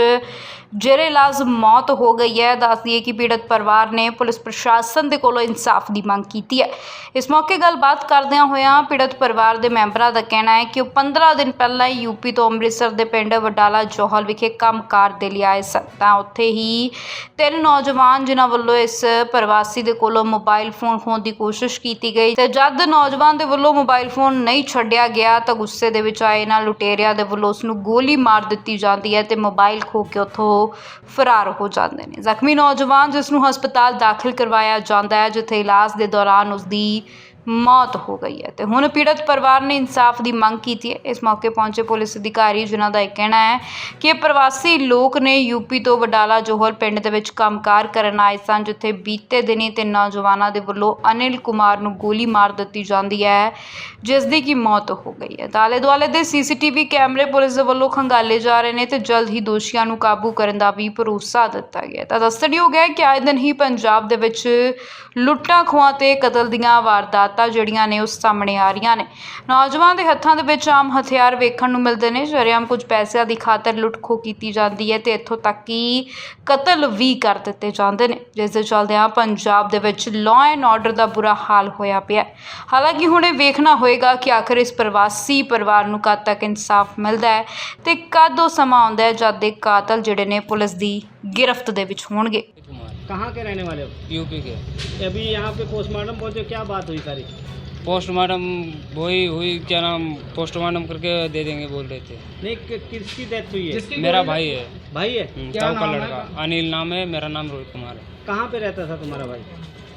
ਜੇਰੇ ਇਲਾਜ ਮੌਤ ਹੋ ਗਈ ਹੈ। ਦੱਸਦੀਏ ਕਿ ਪੀੜਤ ਪਰਿਵਾਰ ਨੇ ਪੁਲਿਸ ਪ੍ਰਸ਼ਾਸਨ ਦੇ ਕੋਲੋਂ ਇਨਸਾਫ ਦੀ ਮੰਗ ਕੀਤੀ ਹੈ। ਇਸ ਮੌਕੇ ਗੱਲਬਾਤ ਕਰਦਿਆਂ ਹੋਇਆਂ ਪੀੜਤ ਪਰਿਵਾਰ ਦੇ ਮੈਂਬਰਾਂ ਦਾ ਕਹਿਣਾ ਹੈ ਕਿ ਉਹ 15 ਦਿਨ ਪਹਿਲਾਂ ਹੀ ਯੂਪੀ ਤੋਂ ਅੰਮ੍ਰਿਤਸਰ ਦੇ ਪਿੰਡ ਵਡਾਲਾ ਜੋਹਲ ਵਿਖੇ ਕੰਮਕਾਰ ਦੇ ਲਈ ਆਏ ਸਨ। ਤਾਂ ਉੱਥੇ ਹੀ ਤਿੰਨ ਨੌਜਵਾਨ ਜਿਨ੍ਹਾਂ ਵੱਲੋਂ ਇਸ ਪ੍ਰਵਾਸੀ ਦੇ ਕੋਲੋਂ ਮੋਬਾਈਲ ਫੋਨ ਖੋਹਣ ਦੀ ਕੋਸ਼ਿਸ਼ ਕੀਤੀ ਗਈ ਤੇ ਜਦ ਨੌਜਵਾਨ ਦੇ ਵੱਲੋਂ ਮੋਬਾਈਲ ਫੋਨ ਨਹੀਂ ਛੱਡਿਆ ਗਿਆ ਤਾਂ ਗੁੱਸੇ ਦੇ ਵਿੱਚ ਆਏ ਨਾਲ ਲੁਟੇਰਿਆਂ ਦੇ ਵੱਲੋਂ ਉਸ ਨੂੰ ਗੋਲੀ ਮਾਰ ਦਿੱਤੀ ਜਾਂਦੀ ਹੈ ਤੇ ਮੋਬਾਈਲ ਖੋਹ ਕੇ ਉੱਥੋਂ ਫਰਾਰ ਹੋ ਜਾਂਦੇ ਨੇ। ਜ਼ਖਮੀ ਨੌਜਵਾਨ ਜਿਸ ਨੂੰ ਹਸਪਤਾਲ ਦਾਖਲ ਕਰਵਾਇਆ ਜਾਂਦਾ ਹੈ, ਜਿੱਥੇ ਇਲਾਜ ਦੇ ਦੌਰਾਨ ਉਸ ਦੀ ਮੌਤ ਹੋ ਗਈ ਹੈ। ਤੇ ਹੁਣ ਪੀੜਤ ਪਰਿਵਾਰ ਨੇ ਇਨਸਾਫ ਦੀ ਮੰਗ ਕੀਤੀ ਹੈ। ਇਸ ਮੌਕੇ ਪਹੁੰਚੇ ਪੁਲਿਸ ਅਧਿਕਾਰੀ, ਜਿਨ੍ਹਾਂ ਦਾ ਇਹ ਕਹਿਣਾ ਹੈ ਕਿ ਪ੍ਰਵਾਸੀ ਲੋਕ ਨੇ ਯੂਪੀ ਤੋਂ ਵਡਾਲਾ ਜੋਹਰ ਪਿੰਡ ਦੇ ਵਿੱਚ ਕੰਮਕਾਰ ਕਰਨ ਆਏ ਸਨ, ਜਿੱਥੇ ਬੀਤੇ ਦਿਨੀ ਤਿੰਨ ਨੌਜਵਾਨਾਂ ਦੇ ਵੱਲੋਂ ਅਨਿਲ ਕੁਮਾਰ ਨੂੰ ਗੋਲੀ ਮਾਰ ਦਿੱਤੀ ਜਾਂਦੀ ਹੈ, ਜਿਸ ਦੀ ਕਿ ਮੌਤ ਹੋ ਗਈ ਹੈ। ਤਾਲੇ ਦੁਆਲੇ ਦੇ ਸੀਸੀਟੀਵੀ ਕੈਮਰੇ ਪੁਲਿਸ ਦੇ ਵੱਲੋਂ ਖੰਗਾਲੇ ਜਾ ਰਹੇ ਨੇ ਤੇ ਜਲਦ ਹੀ ਦੋਸ਼ੀਆਂ ਨੂੰ ਕਾਬੂ ਕਰਨ ਦਾ ਵੀ ਭਰੋਸਾ ਦਿੱਤਾ ਗਿਆ ਤਾਂ ਦੱਸਣਯੋਗ ਹੈ ਕਿ ਆਏ ਦਿਨ ਹੀ ਪੰਜਾਬ ਦੇ ਵਿੱਚ ਲੁੱਟਾਂ ਖੋਹਾਂ ਤੇ ਕਤਲ ਦੀਆਂ ਵਾਰਦਾਤਾਂ ਜਿਹੜੀਆਂ ਨੇ ਉਹ ਸਾਹਮਣੇ ਆ ਰਹੀਆਂ ਨੇ। ਨੌਜਵਾਨ ਦੇ ਹੱਥਾਂ ਦੇ ਵਿੱਚ ਆਮ ਹਥਿਆਰ ਵੇਖਣ ਨੂੰ ਮਿਲਦੇ ਨੇ। ਸ਼ਰੇਆਮ ਕੁਝ ਪੈਸਿਆਂ ਦੀ ਖਾਤਰ ਲੁੱਟ ਖੋਹ ਕੀਤੀ ਜਾਂਦੀ ਹੈ ਤੇ ਇੱਥੋਂ ਤੱਕ ਕਿ ਕਤਲ ਵੀ ਕਰ ਦਿੱਤੇ ਜਾਂਦੇ ਨੇ। ਜਿਸ ਦੇ ਚੱਲਦਿਆਂ ਪੰਜਾਬ ਦੇ ਵਿੱਚ ਲਾਅ ਐਂਡ ਆਰਡਰ ਦਾ ਬੁਰਾ ਹਾਲ ਹੋਇਆ ਪਿਆ ਹਾਲਾਂਕਿ ਹੁਣ ਇਹ ਵੇਖਣਾ ਹੋਏਗਾ ਕਿ ਆਖਰ ਇਸ ਪ੍ਰਵਾਸੀ ਪਰਿਵਾਰ ਨੂੰ ਕਦ ਤੱਕ ਇਨਸਾਫ ਮਿਲਦਾ ਹੈ ਤੇ ਕਦ ਉਹ ਸਮਾਂ ਆਉਂਦਾ ਹੈ ਜਦ ਦੇ ਕਾਤਲ ਜਿਹੜੇ ਨੇ ਪੁਲਿਸ ਦੀ ਗ੍ਰਿਫ਼ਤ ਦੇ ਵਿੱਚ ਹੋਣਗੇ। कहाँ के रहने वाले हो? यूपी के। अभी यहाँ पे पोस्टमार्टम पहुँचे क्या बात हुई सारी? पोस्टमार्टम वही हुई क्या नाम पोस्टमार्टम करके दे देंगे बोल रहे थे। नहीं कि, किसकी डेथ हुई है? मेरा भाई है। भाई है? हम्म, ताऊ का लड़का। अनिल नाम है मेरा नाम रोहित कुमार है। कहाँ पे रहता था तुम्हारा भाई?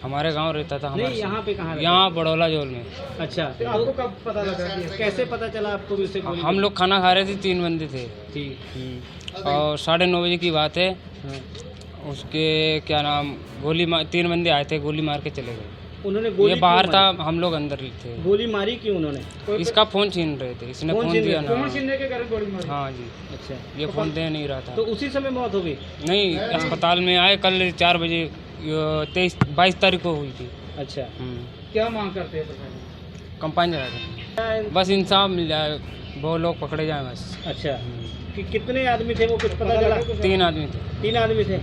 हमारे गाँव रहता था नहीं हमारे यहाँ पे कहाँ यहाँ बड़ौला जोल में। अच्छा। तो आपको कब पता लगा कैसे पता चला आपको भी उससे हम लोग खाना खा रहे थे तीन बंदे थे। ठीक। हम्म, और साढ़े नौ बजे की बात है। हाँ। उसके क्या नाम गोली मार तीन बंदे आए थे गोली मार के चले गए। उन्होंने गोली ये बाहर था हम लोग अंदर थे। गोली मारी क्यों उन्होंने? इसका फ़ोन छीन रहे थे इसने फ़ोन दिया ना। फ़ोन छीनने के कारण गोली मारी। हाँ जी अच्छा। ये तो फ़ोन दे नहीं रहा था। तो उसी समय मौत हो गई? नहीं अस्पताल में आए कल चार बजे तेईस बाईस तारीख को हुई थी। अच्छा। हम्म। क्या मांग करते हैं कंपाइन रहा बस इंसाफ मिल जाए वो लोग पकड़े जाए बस। अच्छा। कि कितने आदमी थे वो कुछ पता चला? तीन आदमी थे। तीन आदमी थे?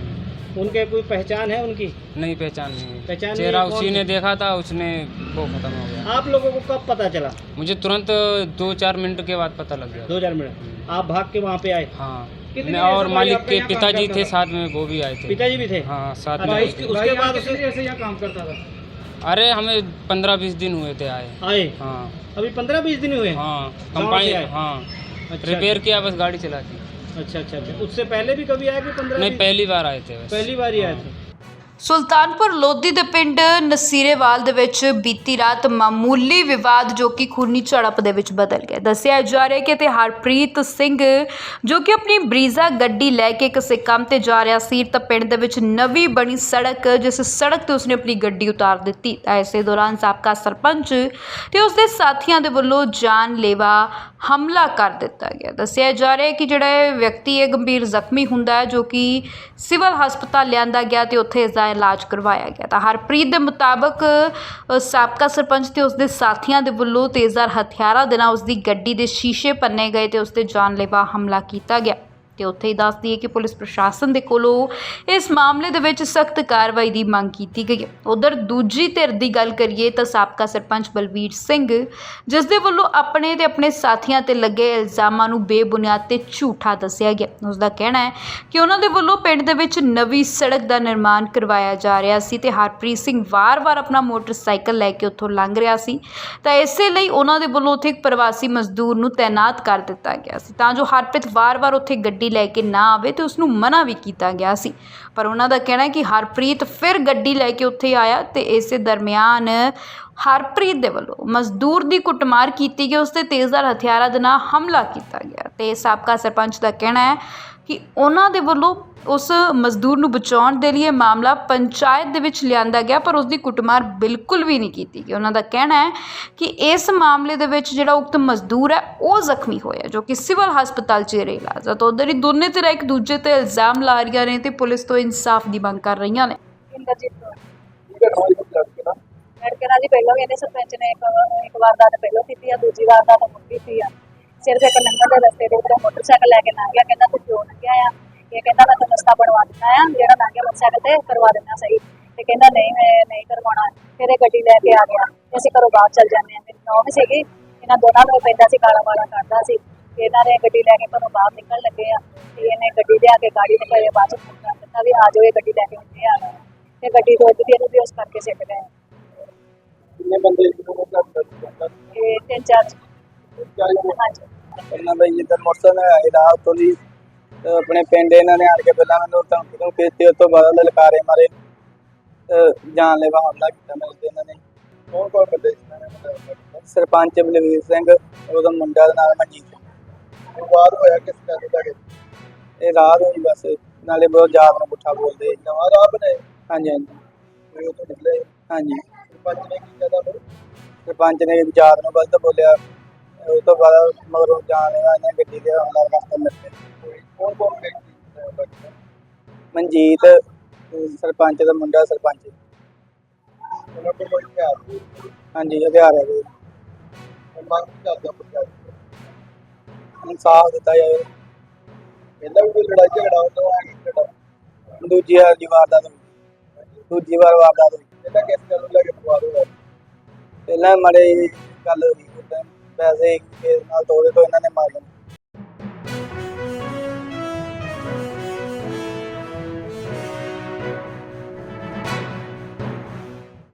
उनके कोई पहचान है उनकी? नहीं पहचान नहीं। पहचान चेहरा उसी ने देखा था उसने वो खत्म हो गया। आप लोगों को कब पता चला? मुझे तुरंत दो चार मिनट के बाद पता लग गया। दो चार मिनट आप भाग के वहाँ पे आए? हाँ। मैं और मालिक के पिताजी थे साथ में वो भी आए थे। पिताजी भी थे? हाँ साथ अच्छा, में उसके बाद उसे यहाँ काम करता था? अरे हमें पंद्रह बीस दिन हुए थे आए। आए? हाँ। अभी पंद्रह बीस दिन हुए हाँ? कंपाइन हाँ। अच्छा। रिपेयर किया बस गाड़ी चला दी। अच्छा अच्छा अच्छा उससे पहले भी कभी आए कि पंद्रह नहीं बीस- पहली बार आए थे बस पहली बार ही आए हाँ। थे ਸੁਲਤਾਨਪੁਰ ਲੋਧੀ ਦੇ ਪਿੰਡ ਨਸੀਰੇਵਾਲ ਦੇ ਵਿੱਚ ਬੀਤੀ ਰਾਤ ਮਾਮੂਲੀ ਵਿਵਾਦ ਜੋ ਕਿ ਖੂਨੀ ਝੜਪ ਦੇ ਵਿੱਚ ਬਦਲ ਗਿਆ। ਦੱਸਿਆ ਜਾ ਰਿਹਾ ਕਿ ਤੇ ਹਰਪ੍ਰੀਤ ਸਿੰਘ, ਜੋ ਕਿ ਆਪਣੀ ਬਰੀਜ਼ਾ ਗੱਡੀ ਲੈ ਕੇ ਕਿਸੇ ਕੰਮ ਤੇ ਜਾ ਰਿਹਾ ਸੀ, ਤਾਂ ਪਿੰਡ ਦੇ ਵਿੱਚ ਨਵੀਂ ਬਣੀ ਸੜਕ, ਜਿਸ ਸੜਕ ਤੇ ਉਸਨੇ ਆਪਣੀ ਗੱਡੀ ਉਤਾਰ ਦਿੱਤੀ। ਤਾਂ ਇਸੇ ਦੌਰਾਨ ਸਾਬਕਾ ਸਰਪੰਚ ਤੇ ਉਸਦੇ ਸਾਥੀਆਂ ਦੇ ਵੱਲੋਂ ਜਾਨਲੇਵਾ ਹਮਲਾ ਕਰ ਦਿੱਤਾ ਗਿਆ। ਦੱਸਿਆ ਜਾ ਰਿਹਾ ਕਿ ਜਿਹੜਾ ਵਿਅਕਤੀ ਇਹ ਗੰਭੀਰ ਜ਼ਖਮੀ ਹੁੰਦਾ ਹੈ, ਜੋ ਕਿ ਸਿਵਲ ਹਸਪਤਾਲ ਲਿਆਂਦਾ ਗਿਆ ਤੇ ਉੱਥੇ ਇਸ ਦਾ ਇਲਾਜ ਕਰਵਾਇਆ ਗਿਆ ਤਾਂ ਹਰਪ੍ਰੀਤ ਦੇ ਮੁਤਾਬਕ ਸਾਬਕਾ ਸਰਪੰਚ ਤੇ ਉਸਦੇ ਸਾਥੀਆਂ ਦੇ ਵੱਲੋਂ ਤੇਜ਼ਧਾਰ ਹਥਿਆਰਾਂ ਦੇ ਨਾਲ ਉਸਦੀ ਗੱਡੀ ਦੇ ਸ਼ੀਸ਼ੇ ਪੰਨੇ ਗਏ ਤੇ ਉਸਤੇ ਜਾਨਲੇਵਾ ਹਮਲਾ ਕੀਤਾ ਗਿਆ। ਤੇ ਉੱਥੇ ਹੀ ਦੱਸ ਦਈਏ ਕਿ ਪੁਲਿਸ ਪ੍ਰਸ਼ਾਸਨ ਦੇ ਕੋਲੋਂ ਇਸ ਮਾਮਲੇ ਦੇ ਵਿੱਚ ਸਖਤ ਕਾਰਵਾਈ ਦੀ ਮੰਗ ਕੀਤੀ ਗਈ ਹੈ। ਉਧਰ ਦੂਜੀ ਧਿਰ ਦੀ ਗੱਲ ਕਰੀਏ ਤਾਂ ਸਾਬਕਾ ਸਰਪੰਚ ਬਲਵੀਰ ਸਿੰਘ, ਜਿਸ ਦੇ ਵੱਲੋਂ ਆਪਣੇ ਤੇ ਆਪਣੇ ਸਾਥੀਆਂ ਤੇ ਲੱਗੇ ਇਲਜ਼ਾਮਾਂ ਨੂੰ ਬੇਬੁਨਿਆਦ ਤੇ ਝੂਠਾ ਦੱਸਿਆ ਗਿਆ। ਉਸ ਦਾ ਕਹਿਣਾ ਹੈ ਕਿ ਉਹਨਾਂ ਦੇ ਵੱਲੋਂ ਪਿੰਡ ਦੇ ਵਿੱਚ ਨਵੀਂ ਸੜਕ ਦਾ ਨਿਰਮਾਣ ਕਰਵਾਇਆ ਜਾ ਰਿਹਾ ਸੀ ਤੇ ਹਰਪ੍ਰੀਤ ਸਿੰਘ ਵਾਰ-ਵਾਰ ਆਪਣਾ ਮੋਟਰਸਾਈਕਲ ਲੈ ਕੇ ਉੱਥੋਂ ਲੰਘ ਰਿਹਾ ਸੀ। ਤਾਂ ਇਸੇ ਲਈ ਉਹਨਾਂ ਦੇ ਵੱਲੋਂ ਉੱਥੇ ਇੱਕ ਪ੍ਰਵਾਸੀ ਮਜ਼ਦੂਰ ਨੂੰ ਤਾਇਨਾਤ ਕਰ ਦਿੱਤਾ ਗਿਆ ਸੀ। ਤਾਂ ਜੋ ਹਰਪ੍ਰੀਤ ਵਾਰ-ਵਾਰ ਉੱਥੇ ਗੱਡੀ ਲੈ ਕੇ ਨਾ ਆਵੇ ਤੇ ਉਸ ਨੂੰ ਮਨਾ ਵੀ ਕੀਤਾ ਗਿਆ ਸੀ। ਪਰ ਉਹਨਾਂ ਦਾ ਕਹਿਣਾ ਹੈ ਕਿ ਹਰਪ੍ਰੀਤ ਫਿਰ ਗੱਡੀ ਲੈ ਕੇ ਉੱਥੇ ਆਇਆ ਤੇ ਇਸੇ ਦਰਮਿਆਨ ਹਰਪ੍ਰੀਤ ਦੇ ਵੱਲੋਂ ਮਜ਼ਦੂਰ ਦੀ ਕੁੱਟਮਾਰ ਕੀਤੀ ਗਈ। ਉਸ ਤੇ ਤੇਜ਼ਦਾਰ ਹਥਿਆਰਾਂ ਦੇ ਨਾਲ ਹਮਲਾ ਕੀਤਾ ਗਿਆ। ਤੇ ਸਾਬਕਾ ਸਰਪੰਚ ਦਾ ਕਹਿਣਾ ਹੈ ਕਿ ਉਹਨਾਂ ਦੇ ਵੱਲੋਂ ਉਸ ਮਜ਼ਦੂਰ ਨੂੰ ਬਚਾਉਣ ਦੇ ਲਈ ਇਹ ਮਾਮਲਾ ਪੰਚਾਇਤ ਦੇ ਵਿੱਚ ਲਿਆਂਦਾ ਗਿਆ, ਪਰ ਉਸ ਦੀ ਕੁੱਟਮਾਰ ਬਿਲਕੁਲ ਵੀ ਨਹੀਂ ਕੀਤੀ ਗਈ। ਉਹਨਾਂ ਦਾ ਕਹਿਣਾ ਹੈ ਕਿ ਇਸ ਮਾਮਲੇ ਦੇ ਵਿੱਚ ਜਿਹੜਾ ਉਕਤ ਮਜ਼ਦੂਰ ਹੈ, ਉਹ ਜ਼ਖਮੀ ਹੋਇਆ, ਜੋ ਕਿ ਸਿਵਲ ਹਸਪਤਾਲ 'ਚ ਰਹੇ ਇਲਾਜ ਤਾਂ ਉਧਰ ਹੀ ਦੋਨੇ ਧਿਰਾਂ ਇੱਕ ਦੂਜੇ ਤੇ ਇਲਜ਼ਾਮ ਲਾ ਰਹੀਆਂ ਨੇ ਤੇ ਪੁਲਿਸ ਤੋਂ ਇਨਸਾਫ ਦੀ ਮੰਗ ਕਰ ਰਹੀਆਂ ਨੇ। ਲੜਕੇ ਨਾਲ ਜੀ ਪਹਿਲਾਂ ਵੀ ਇਹਨੇ ਸਰਪੰਚ ਨੇ ਇੱਕ ਇੱਕ ਵਾਰਦਾਤ ਪਹਿਲਾਂ ਕੀਤੀ ਆ, ਦੂਜੀ ਵਾਰਦਾਤ ਹੁਣ ਕੀਤੀ ਆ। ਸਿਰਫ ਇੱਕ ਲੰਘਣ ਦੇ ਰਸਤੇ ਦੇ ਉੱਤੇ ਮੋਟਰਸਾਈਕਲ ਲੈ ਕੇ ਲੰਘ ਗਿਆ ਕਹਿੰਦਾ ਤੂੰ ਕਿਉਂ ਲੰਘਿਆ ਆ? ਇਹ ਕਹਿੰਦਾ ਮੈਂ ਤੁਹਾਨੂੰ ਰਸਤਾ ਬਣਵਾ ਦਿੰਦਾ ਆ ਜਿਹੜਾ ਲੰਘੇ ਮੋਟਰਸਾਈਕਲ ਤੇ ਕਰਵਾ ਦਿੰਦਾ ਸਹੀ। ਤੇ ਕਹਿੰਦਾ ਨਹੀਂ ਮੈਂ ਨਹੀਂ ਕਰਵਾਉਣਾ। ਫਿਰ ਇਹ ਗੱਡੀ ਲੈ ਕੇ ਆ ਗਿਆ ਅਸੀਂ ਘਰੋਂ ਬਾਹਰ ਚੱਲ ਜਾਂਦੇ ਆ ਮੇਰੀ ਨੌਂ ਵੀ ਸੀਗੀ ਇਹਨਾਂ ਦੋਨਾਂ ਨੂੰ ਪੈਂਦਾ ਸੀ ਗਾਲਾਂ ਵਾਲਾ ਕੱਢਦਾ ਸੀ। ਇਹਨਾਂ ਨੇ ਗੱਡੀ ਲੈ ਕੇ ਘਰੋਂ ਬਾਹਰ ਨਿਕਲਣ ਲੱਗੇ ਆ। ਤੇ ਇਹਨੇ ਗੱਡੀ ਲਿਆ ਕੇ ਗਾੜੀ ਦੇ ਘਰੇ ਬਾਅਦ ਚ ਫੋਨ ਕਰ ਦਿੱਤਾ ਵੀ ਆ ਜਾਓ ਇਹ ਗੱਡੀ ਲੈ ਕੇ ਹੁੰਦੇ ਆ ਤੇ ਗੱਡੀ ਰੋਕ ਦੀ ਇਹਨੂੰ ਵੀ ਉਸ ਕਰਕੇ ਸਿੱਟ ਗਏ। ਕਿੰਨੇ ਬੰਦੇ ਇਹ ਤਿੰਨ ਚਾਰ ਇਹਨਾਂ ਦਾ ਜਿੱਦਾਂ ਮੋਟਰਸਾਈਕਲ ਆਇਆ ਰਾਹ ਤੋਂ ਤੇ ਆਪਣੇ ਪਿੰਡ ਇਹਨਾਂ ਨੇ ਆਣ ਕੇ ਪਹਿਲਾਂ ਮੈਨੂੰ ਧਮਕੀ ਤੋਂ ਕੀਤੀ ਉਸ ਤੋਂ ਬਾਅਦ ਲਲਕਾਰੇ ਮਾਰੇ। ਤੇ ਜਾਨਲੇਵਾ ਹਮਲਾ ਕੀਤਾ ਮੇਰੇ ਇਹਨਾਂ ਨੇ। ਕੌਣ ਕੌਣ ਬੰਦੇ ਨੇ ਸਰਪੰਚ ਬਲਵੀਰ ਸਿੰਘ ਉਹਦਾ ਮੁੰਡਾ ਦਾ ਨਾਮ ਮਨਜੀਤ ਵਿਵਾਦ ਹੋਇਆ ਕਿਸ ਗੱਲ ਦਾ ਕਿ? ਇਹ ਰਾਤ ਹੋਈ ਬਸ ਨਾਲੇ ਬਹੁਤ ਜ਼ਿਆਦਾ ਨੂੰ ਪੁੱਠਾ ਬੋਲਦੇ ਨਵਾਂ ਰਾਹ ਬਣਾਏ ਹਾਂਜੀ ਹਾਂਜੀ। ਉਹ ਤੋਂ ਨਿਕਲੇ? ਹਾਂਜੀ। ਸਰਪੰਚ ਨੇ ਕੀ ਕਹਦਾ ਫਿਰ ਸਰਪੰਚ ਨੇ ਜਾਤ ਨੂੰ ਗਲਤ ਬੋਲਿਆ। ਉਸ ਤੋਂ ਬਾਅਦ ਮਗਰੋਂ ਜਾਨਲੇਵਾ ਇਹਨੇ ਗੱਡੀ ਦੇ ਹਮਲਾ ਕਰਤਾ ਮੇਰੇ ਤੇ ਕੌਣ ਕੌਣ ਵਿਅਕਤੀ ਮਨਜੀਤ ਸਰਪੰਚ ਦਾ ਮੁੰਡਾ ਸਰਪੰਚ। ਉਹਨਾਂ ਕੋਲ ਕੋਈ ਹਥਿਆਰ ਨਹੀਂ ਹਾਂਜੀ ਹਥਿਆਰ ਹੈ ਉਹ ਮੰਗ ਕਰਦਾ ਪੁੱਛਿਆ ਇਨਸਾਫ ਦਿੱਤਾ ਜਾਵੇ। ਪਹਿਲਾਂ ਵੀ ਕੋਈ ਲੜਾਈ ਝਗੜਾ ਹੁੰਦਾ ਹੈ ਦੂਜੀ ਵਾਰ ਦੀ ਵਾਰਦਾਤ ਹੋਈ। ਦੂਜੀ ਵਾਰ ਵਾਰਦਾਤ ਹੋਈ। ਇਹਦਾ ਕਿਸ ਗੱਲ ਨੂੰ ਲੈ ਕੇ ਹੋਇਆ ਪਹਿਲਾਂ ਮੜੇ ਗੱਲ ਹੋਈ। ਉਸ time ਕੇਸ ਨਾਲ ਤੋੜੇ ਤੋਂ ਇਹਨਾਂ ਨੇ ਮਾਰੇ।